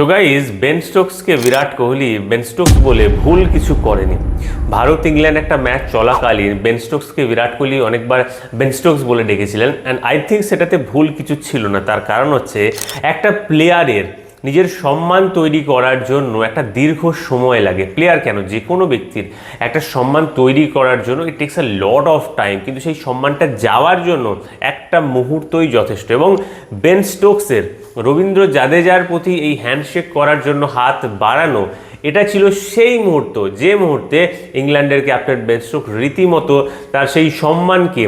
তো guys Ben স্টোকসকে Virat Kohli Ben Stokes বলে ভুল কিছু করেনি। ভারত ইংল্যান্ড একটা ম্যাচ চলাকালীন বেন স্টোকসকে বিরাট কোহলি অনেকবার বেন স্টোকস বলে ডেকেছিলেন। অ্যান্ড আই থিঙ্ক সেটাতে ভুল কিছু ছিল না। তার কারণ হচ্ছে একটা প্লেয়ারের নিজের সম্মান তৈরি করার জন্য একটা দীর্ঘ সময় লাগে। প্লেয়ার কেন? যে কোনো ব্যক্তির একটা সম্মান তৈরি করার জন্য it takes a lot of time কিন্তু সেই সম্মানটা যাওয়ার জন্য একটা মুহূর্তই যথেষ্ট। এবং বেন স্টোকসের রবীন্দ্র জাদেজার প্রতি এই হ্যান্ডশেক করার জন্য হাত বাড়ানো এটা ছিল সেই মুহূর্ত, যে মুহূর্তে ইংল্যান্ডের ক্যাপ্টেন বেন স্টোক রীতিমতো তার সেই সম্মানকে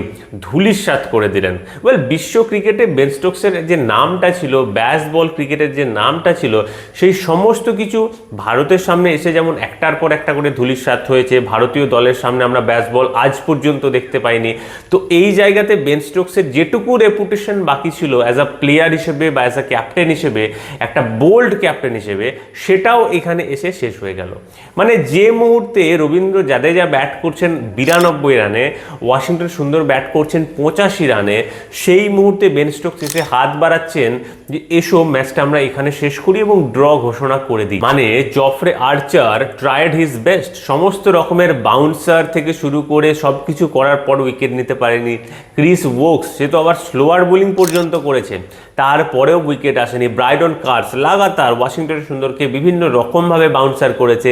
ধুলিস্বাত করে দিলেন। ওয়েল বিশ্ব ক্রিকেটে বেন স্টোকসের যে নামটা ছিল ব্যাস বল ক্রিকেটের যে নামটা ছিল, সেই সমস্ত কিছু ভারতের সামনে এসে যেমন একটার পর একটা করে ধুলিস্বাত হয়েছে, ভারতীয় দলের সামনে আমরা ব্যাস বল আজ পর্যন্ত দেখতে পাইনি। তো এই জায়গাতে বেন স্টোকসের যেটুকু রেপুটেশন বাকি ছিল অ্যাজ আ প্লেয়ার হিসেবে বা অ্যাজ আ ক্যাপ্টেন হিসেবে, একটা বোল্ড ক্যাপ্টেন হিসেবে, সেটাও এখানে এসে শেষ হয়ে গেল। মানে যে মুহূর্তে রবীন্দ্র জাদেজা ব্যাট করছেন বিরানব্বই রানে, ওয়াশিংটন সুন্দর ব্যাট করছেন পঁচাশি রানে, সেই মুহূর্তে বেন স্টোকস এসে হাত বাড়াচ্ছেন যে, এসো ম্যাচটা আমরা এখানে শেষ করি এবং ড্র ঘোষণা করে দিই। মানে Jofra Archer tried his best সমস্ত রকমের বাউন্সার থেকে শুরু করে সব কিছু করার পর উইকেট নিতে পারেনি। ক্রিস ওকস সে তো আবার স্লোয়ার বোলিং পর্যন্ত করেছে। তারপরেও উইকেট আসেনি। ব্রাইডন কার্স লাগাতার ওয়াশিংটন সুন্দরকে বিভিন্ন রকমভাবে বাউন্সার করেছে।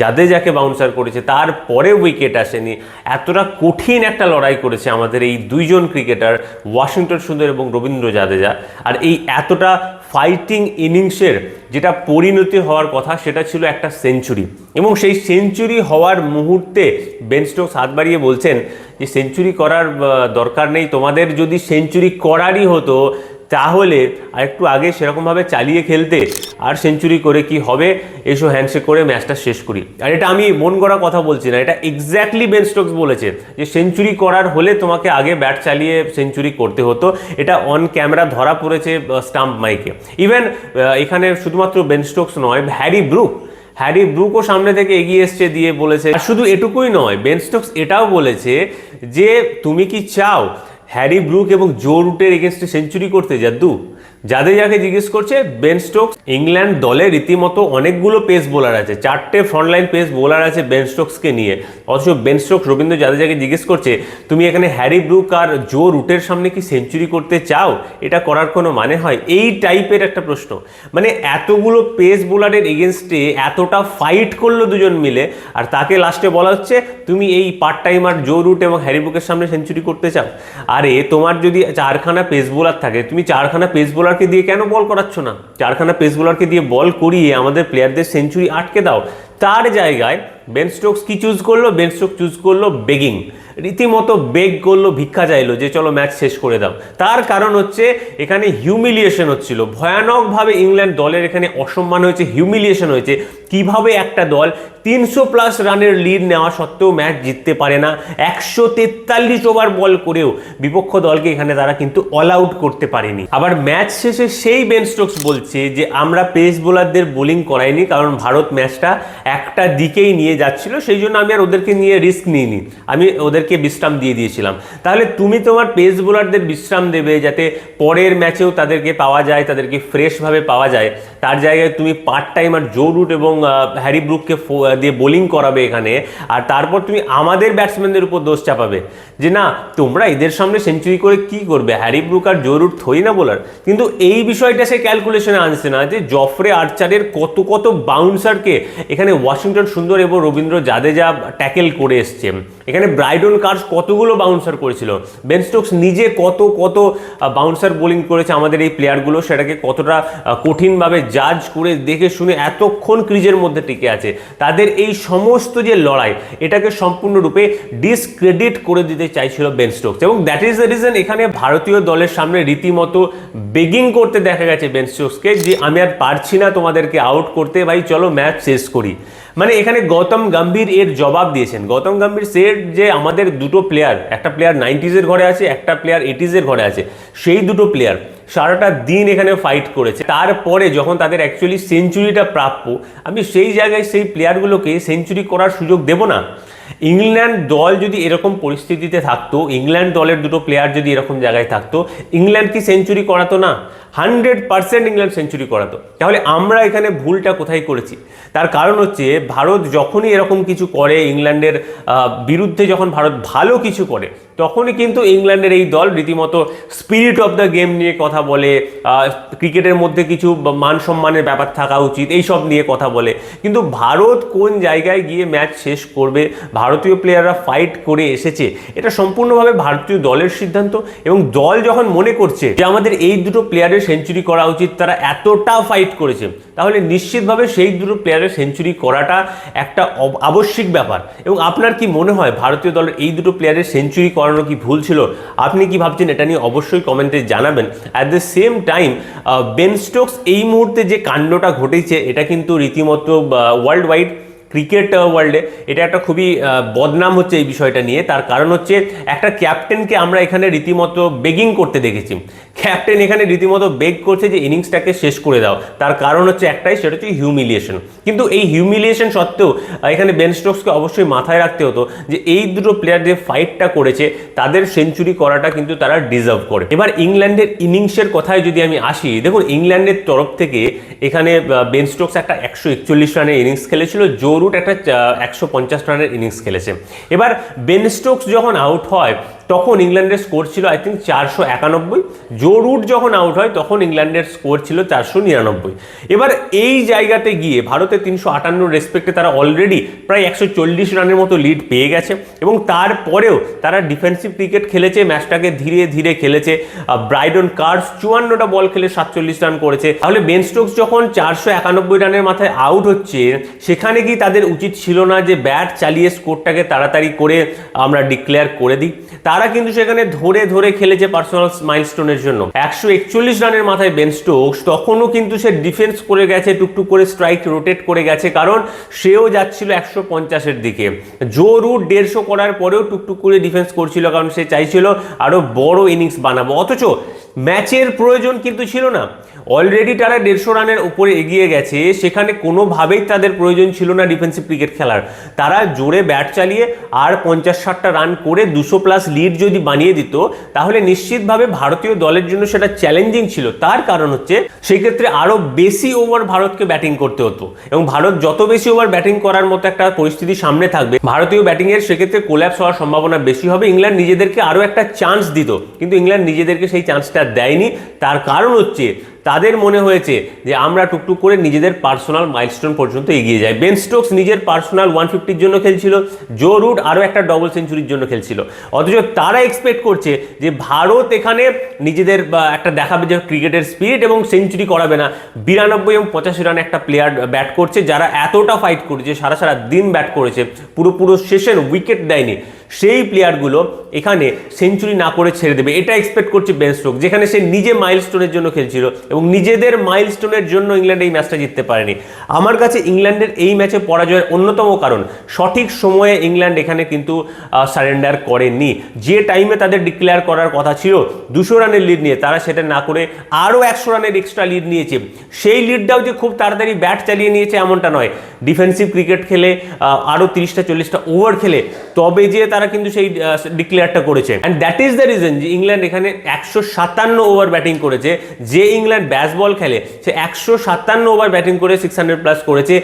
জাদেজাকে বাউন্সার করেছে তারপরে উইকেট আসেনি। এতটা কঠিন একটা লড়াই করেছে আমাদের এই দুইজন ক্রিকেটার ওয়াশিংটন সুন্দর এবং রবীন্দ্র জাদেজা। আর এই এতটা ফাইটিং ইনিংসের যেটা পরিণতি হওয়ার কথা, সেটা ছিল একটা সেঞ্চুরি এবং সেই সেঞ্চুরি হওয়ার মুহূর্তে বেন স্টোকস হাত বাড়িয়ে বলছেন যে সেঞ্চুরি করার দরকার নেই। তোমাদের যদি সেঞ্চুরি করারই হতো তাহলে আর একটু আগে সেরকমভাবে চালিয়ে খেলতে আর সেঞ্চুরি করে কি হবে? এসো হ্যান্ডশেক করে ম্যাচটা শেষ করি। আর এটা আমি মন করা কথা বলছি না, এটা এক্স্যাক্টলি বেন স্টোকস বলেছে যে সেঞ্চুরি করার হলে তোমাকে আগে ব্যাট চালিয়ে সেঞ্চুরি করতে হতো। এটা অন ক্যামেরা ধরা পড়েছে স্টাম্প মাইকে ইভেন এখানে শুধুমাত্র বেন স্টোকস নয় হ্যারি ব্রুক হ্যারি ব্রুকও সামনে থেকে এগিয়ে এসছে দিয়ে বলেছে। শুধু এটুকুই নয় বেন স্টোকস এটাও বলেছে যে, তুমি কি চাও হ্যারি ব্রুক এবং জো রুটের এগেনস্টে সেঞ্চুরি করতে যাদু যাদের যাকে জিজ্ঞেস করছে বেন স্টোকস ইংল্যান্ড দলে রীতিমতো অনেকগুলো পেস বোলার আছে। চারটে ফ্রন্টলাইন পেস বোলার আছে বেন স্টোকসকে নিয়ে। অথচ বেন স্টোকস রবীন্দ্র জাদেজাকে জিজ্ঞেস করছে, তুমি এখানে হ্যারি ব্রুক আর জো রুটের সামনে কি সেঞ্চুরি করতে চাও? এটা করার কোনো মানে হয়? এই টাইপের একটা প্রশ্ন। মানে এতগুলো পেস বোলারের এগেনস্টে এতটা ফাইট করল দুজন মিলে, আর তাকে লাস্টে বলা হচ্ছে, তুমি এই পার্ট টাইমার জো রুট এবং হ্যারি ব্রুকের সামনে সেঞ্চুরি করতে চাও? আরে, তোমার যদি চারখানা পেস বোলার থাকে, তুমি চারখানা পেস বোলারকে দিয়ে কেন বল করাচ্ছ না? চারখানা পেস বোলারকে দিয়ে বল করিয়ে আমাদের প্লেয়ারদের সেঞ্চুরি আটকে দাও। তার জায়গায় বেন স্টোকস কি চুজ করল? বেন স্টোক চুজ করল বেগিং রীতিমতো বেগ করল, ভিক্ষা চাইলো যে চলো ম্যাচ শেষ করে দাও। তার কারণ হচ্ছে এখানে হিউমিলিয়েশন হচ্ছিল। ভয়ানকভাবে ইংল্যান্ড দলের এখানে অসম্মান হয়েছে হিউমিলিয়েশন হয়েছে। কীভাবে একটা দল তিনশো প্লাস রানের লিড নেওয়া সত্ত্বেও ম্যাচ জিততে পারে না, একশো তেতাল্লিশ ওভার বল করেও বিপক্ষ দলকে এখানে তারা কিন্তু অল আউট করতে পারেনি। আবার ম্যাচ শেষে সেই বেন স্টোকস বলছে যে, আমরা পেস বোলারদের বোলিং করাইনি, কারণ ভারত ম্যাচটা একটা দিকেই নিয়ে যাচ্ছিল, সেই জন্য আমি আর ওদেরকে নিয়ে রিস্ক নিইনি। আমি ওদেরকে বিশ্রাম দিয়ে দিয়েছিলাম। তাহলে তুমি তোমার পেস বোলারদের বিশ্রাম দেবে যাতে পরের ম্যাচেও তাদেরকে পাওয়া যায়, তাদেরকে ফ্রেশভাবে পাওয়া যায়। তার জায়গায় তুমি পার্ট টাইম আর জো রুট এবং হ্যারি ব্রুককে দিয়ে বোলিং করাবে এখানে। আর তারপর তুমি আমাদের ব্যাটসম্যানদের উপর দোষ চাপাবে। যে না, তোমরা এদের সামনে সেঞ্চুরি করে কি করবে? হ্যারি ব্রুক আর জো রুট থই না বোলার কিন্তু এই বিষয়টা সে ক্যালকুলেশনে আনছে না যে জফরে আর্চারের কত কত বাউন্সারকে এখানে ওয়াশিংটন সুন্দর এবং রবীন্দ্র জাদেজা ট্যাকেল করে এসছে। এখানে ব্রাইডন কার্স কতগুলো বাউন্সার করেছিল? বেন স্টোকস নিজে কত কত বাউন্সার বোলিং করেছে আমাদের এই প্লেয়ারগুলো সেটাকে কতটা কঠিনভাবে জাজ করে দেখে শুনে এতক্ষণ ক্রিজের মধ্যে টিকে আছে। তাদের এই সমস্ত যে লড়াই, এটাকে সম্পূর্ণরূপে ডিসক্রেডিট করে দিতে চাইছিল বেন স্টোকস এবং দ্যাট ইজ দ্য রিজন এখানে ভারতীয় দলের সামনে রীতিমতো বেগিং করতে দেখা গেছে বেন স্টোকসকে যে, আমি আর পারছি না তোমাদেরকে আউট করতে, ভাই, চলো ম্যাচ শেষ করি। মানে এখানে গৌতম গম্ভীর এর জবাব দিয়েছেন। গৌতম গম্ভীর সেট যে আমাদের দুটো প্লেয়ার একটা প্লেয়ার নাইনটিজের ঘরে আছে, একটা প্লেয়ার এইটিজের ঘরে আছে। সেই দুটো প্লেয়ার সারাটা দিন এখানে ফাইট করেছে। তারপরে যখন তাদের অ্যাকচুয়ালি সেঞ্চুরিটা প্রাপ্য, আমি সেই জায়গায় সেই প্লেয়ারগুলোকে সেঞ্চুরি করার সুযোগ দেব না। ইংল্যান্ড দল যদি এরকম পরিস্থিতিতে থাকতো, ইংল্যান্ড দলের দুটো প্লেয়ার যদি এরকম জায়গায় থাকতো, ইংল্যান্ড কি সেঞ্চুরি করাতো না? হান্ড্রেড পার্সেন্ট ইংল্যান্ড সেঞ্চুরি করাতো। তাহলে আমরা এখানে ভুলটা কোথায় করেছি? তার কারণ হচ্ছে, ভারত যখনই এরকম কিছু করে, ইংল্যান্ডের বিরুদ্ধে যখন ভারত ভালো কিছু করে তখনই কিন্তু ইংল্যান্ডের এই দল রীতিমতো স্পিরিট অফ দ্য গেম নিয়ে কথা বলে ক্রিকেটের মধ্যে কিছু মান সম্মানের ব্যাপার থাকা উচিত, এই সব নিয়ে কথা বলে। কিন্তু ভারত কোন জায়গায় গিয়ে ম্যাচ শেষ করবে, ভারতীয় প্লেয়াররা ফাইট করে এসেছে, এটা সম্পূর্ণভাবে ভারতীয় দলের সিদ্ধান্ত এবং দল যখন মনে করছে যে আমাদের এই দুটো প্লেয়ারের সেঞ্চুরি করা উচিত, তারা এতটা ফাইট করেছে তাহলে নিশ্চিতভাবে সেই দুটো প্লেয়ারের সেঞ্চুরি করাটা একটা আবশ্যিক ব্যাপার। এবং আপনার কি মনে হয় ভারতীয় দলের এই দুটো প্লেয়ারের সেঞ্চুরি করানো কি ভুল ছিল? আপনি কি ভাবছেন এটা নিয়ে অবশ্যই কমেন্টে জানাবেন। At the same time Ben Stokes এই মুহূর্তে যে কাণ্ডটা ঘটেছে, এটা কিন্তু রীতিমতো ওয়ার্ল্ড ওয়াইড ক্রিকেট ওয়ার্ল্ডে এটা একটা খুবই বদনাম হচ্ছে এই বিষয়টা নিয়ে। তার কারণ হচ্ছে একটা ক্যাপ্টেনকে আমরা এখানে রীতিমতো বেগিং করতে দেখেছি। ক্যাপ্টেন এখানে রীতিমতো বেগ করছে যে ইনিংসটাকে শেষ করে দাও। তার কারণ হচ্ছে একটাই, সেটা হচ্ছে হিউমিলিয়েশন কিন্তু এই হিউমিলিয়েশন সত্ত্বেও এখানে বেন স্টোকসকে অবশ্যই মাথায় রাখতে হতো যে এই দুটো প্লেয়ার যে ফাইটটা করেছে, তাদের সেঞ্চুরি করাটা কিন্তু তারা ডিজার্ভ করে। এবার ইংল্যান্ডের ইনিংসের কথায় যদি আমি আসি, দেখুন, ইংল্যান্ডের তরফ থেকে এখানে বেন স্টোকস একটা একশো একচল্লিশ রানের ইনিংস খেলেছিল। জো রুট একটা একশো পঞ্চাশ রানের ইনিংস খেলেছে। এবার বেন স্টোকস যখন আউট হয় তখন ইংল্যান্ডের স্কোর ছিল আই থিঙ্ক চারশো একানব্বই। জো রুট যখন আউট হয়, তখন ইংল্যান্ডের স্কোর ছিল চারশো নিরানব্বই। এবার এই জায়গাতে গিয়ে ভারতের তিনশো আটান্ন রেসপেক্টে তারা অলরেডি প্রায় একশো চল্লিশ রানের মতো লিড পেয়ে গেছে এবং তারপরেও তারা ডিফেন্সিভ ক্রিকেট খেলেছে ম্যাচটাকে ধীরে ধীরে খেলেছে। ব্রাইডন কার্স চুয়ান্নটা বল খেলে সাতচল্লিশ রান করেছে। তাহলে বেন স্টোকস যখন চারশো একানব্বই রানের মাথায় আউট হচ্ছে, সেখানে কি তাদের উচিত ছিল না যে ব্যাট চালিয়ে স্কোরটাকে তাড়াতাড়ি করে আমরা ডিক্লেয়ার করে দিই? তারা কিন্তু সেখানে ধরে ধরে খেলেছে পার্সোনাল মাইলস্টোনের জন্য। একশো একচল্লিশ রানের মাথায় বেন স্টোকস তখনও কিন্তু সে ডিফেন্স করে গেছে, টুকটুক করে স্ট্রাইক রোটেট করে গেছে, কারণ সেও যাচ্ছিল একশো পঞ্চাশের দিকে। জো রুট দেড়শো করার পরেও টুকটুক করে ডিফেন্স করছিল, কারণ সে চাইছিল আরও বড় ইনিংস বানাবো। অথচ ম্যাচের প্রয়োজন কিন্তু ছিল না। অলরেডি তারা দেড়শো রানের উপরে এগিয়ে গেছে, সেখানে কোনোভাবেই তাদের প্রয়োজন ছিল না ডিফেন্সিভ ক্রিকেট খেলার। তারা জোরে ব্যাট চালিয়ে আর পঞ্চাশ ষাটটা রান করে দুশো প্লাস লিড যদি বানিয়ে দিত, তাহলে নিশ্চিতভাবে ভারতীয় দলের জন্য সেটা চ্যালেঞ্জিং ছিল। তার কারণ হচ্ছে সেই ক্ষেত্রে আরও বেশি ওভার ভারতকে ব্যাটিং করতে হতো। এবং ভারত যত বেশি ওভার ব্যাটিং করার মতো একটা পরিস্থিতি সামনে থাকবে, ভারতীয় ব্যাটিংয়ের সেক্ষেত্রে কোল্যাপস হওয়ার সম্ভাবনা বেশি হবে। ইংল্যান্ড নিজেদেরকে আরও একটা চান্স দিত, কিন্তু ইংল্যান্ড নিজেদেরকে সেই চান্সটা দেয়নি। তার কারণ হচ্ছে, তাদের মনে হয়েছে যে আমরা টুকটুক করে নিজেদের পার্সোনাল মাইলস্টোন পর্যন্ত এগিয়ে যাই। বেন স্টোকস নিজের পার্সোনাল ওয়ান ফিফটির জন্য খেলছিল জো রুট আরও একটা ডবল সেঞ্চুরির জন্য খেলছিল। অথচ তারা এক্সপেক্ট করছে যে ভারত এখানে নিজেদের একটা দেখাবে যে ক্রিকেটের স্পিরিট এবং সেঞ্চুরি করাবে না। বিরানব্বই এবং পঁচাশি রান একটা প্লেয়ার ব্যাট করছে, যারা এতটা ফাইট করেছে, সারা সারা দিন ব্যাট করেছে, পুরো পুরো সেশন উইকেট দেয়নি। সেই প্লেয়ারগুলো এখানে সেঞ্চুরি না করে ছেড়ে দেবে। এটা এক্সপেক্ট করছে বেন যেখানে সে নিজে মাইলস্টোনের জন্য খেলছিল এবং নিজেদের মাইলস্টোনের জন্য ইংল্যান্ড এই ম্যাচটা জিততে পারেনি। আমার কাছে ইংল্যান্ডের এই ম্যাচে পরাজয়ের অন্যতম কারণ, সঠিক সময়ে ইংল্যান্ড এখানে কিন্তু সারেন্ডার করেনি। যে টাইমে তাদের ডিক্লেয়ার করার কথা ছিল, দুশো রানের লিড নিয়ে, তারা সেটা না করে আরও একশো রানের এক্সট্রা লিড নিয়েছে। সেই লিডটাও যে খুব তাড়াতাড়ি ব্যাট চালিয়ে নিয়েছে এমনটা নয়। ডিফেন্সিভ ক্রিকেট খেলে আরও তিরিশটা, চল্লিশটা ওভার খেলে, তবে যে তারা কিন্তু সেই ডিক্লেয়ারটা করেছে। And that is the reason যে ইংল্যান্ড এখানে একশো সাতান্ন ওভার ব্যাটিং করেছে। যে ইংল্যান্ড ব্যাস বল খেলে, সে একশো সাতান্ন ওভার ব্যাটিং করে সিক্স হান্ড্রেড প্লাস করেছে।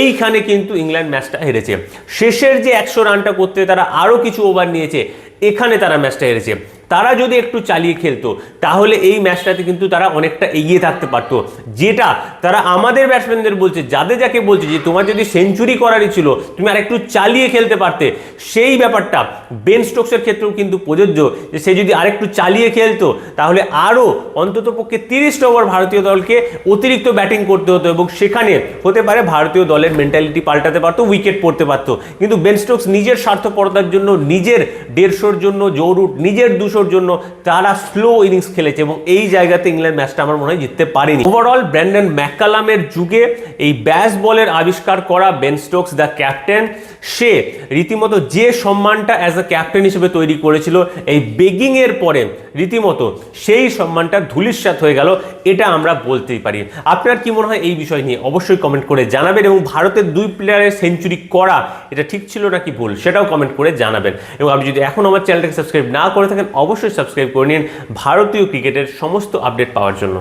এইখানে কিন্তু ইংল্যান্ড ম্যাচটা হেরেছে। শেষের যে একশো রানটা করতে তারা আরও কিছু ওভার নিয়েছে, এখানে তারা ম্যাচটা হেরেছে। তারা যদি একটু চালিয়ে খেলতো, তাহলে এই ম্যাচটাতে কিন্তু তারা অনেকটা এগিয়ে থাকতে পারতো। যেটা তারা আমাদের ব্যাটসম্যানদের বলছে, যাদের যাকে বলছে যে তোমার যদি সেঞ্চুরি করারই ছিল, তুমি আর একটু চালিয়ে খেলতে পারতে। সেই ব্যাপারটা বেন স্টোকসের ক্ষেত্রেও কিন্তু প্রযোজ্য যে সে যদি আরেকটু চালিয়ে খেলতো, তাহলে আরও অন্তত পক্ষে তিরিশটা ওভার ভারতীয় দলকে অতিরিক্ত ব্যাটিং করতে হতো এবং সেখানে হতে পারে ভারতীয় দলের মেন্টালিটি পাল্টাতে পারতো উইকেট পড়তে পারতো। কিন্তু বেন স্টোকস নিজের স্বার্থপরতার জন্য, নিজের দেড়শোর জন্য জৌরুট নিজের দুশো দুশোর জন্য তারা স্লো ইনিংস খেলেছে এবং এই জায়গাতে ইংল্যান্ড ম্যাচটা আমার মনে হয় জিততে পারেনি। ওভারঅল ব্র্যান্ডন ম্যাকালামের যুগে এই ব্যাস বলের আবিষ্কার করা বেন স্টোকস দ্য ক্যাপ্টেন সে রীতিমতো যে সম্মানটা অ্যাজ আ ক্যাপ্টেন হিসেবে তৈরি করেছিল, এই বেগিংয়ের পরে রীতিমতো সেই সম্মানটা ধুলিস্বাত হয়ে গেল, এটা আমরা বলতেই পারি। আপনার কি মনে হয় এই বিষয় নিয়ে? অবশ্যই কমেন্ট করে জানাবেন এবং ভারতের দুই প্লেয়ারের সেঞ্চুরি করা, এটা ঠিক ছিল নাকি ভুল? সেটাও কমেন্ট করে জানাবেন। এবং আপনি যদি এখন আমার চ্যানেলটাকে সাবস্ক্রাইব না করে থাকেন, অবশ্যই সাবস্ক্রাইব করে নিন ভারতীয় ক্রিকেটের সমস্ত আপডেট পাওয়ার জন্য।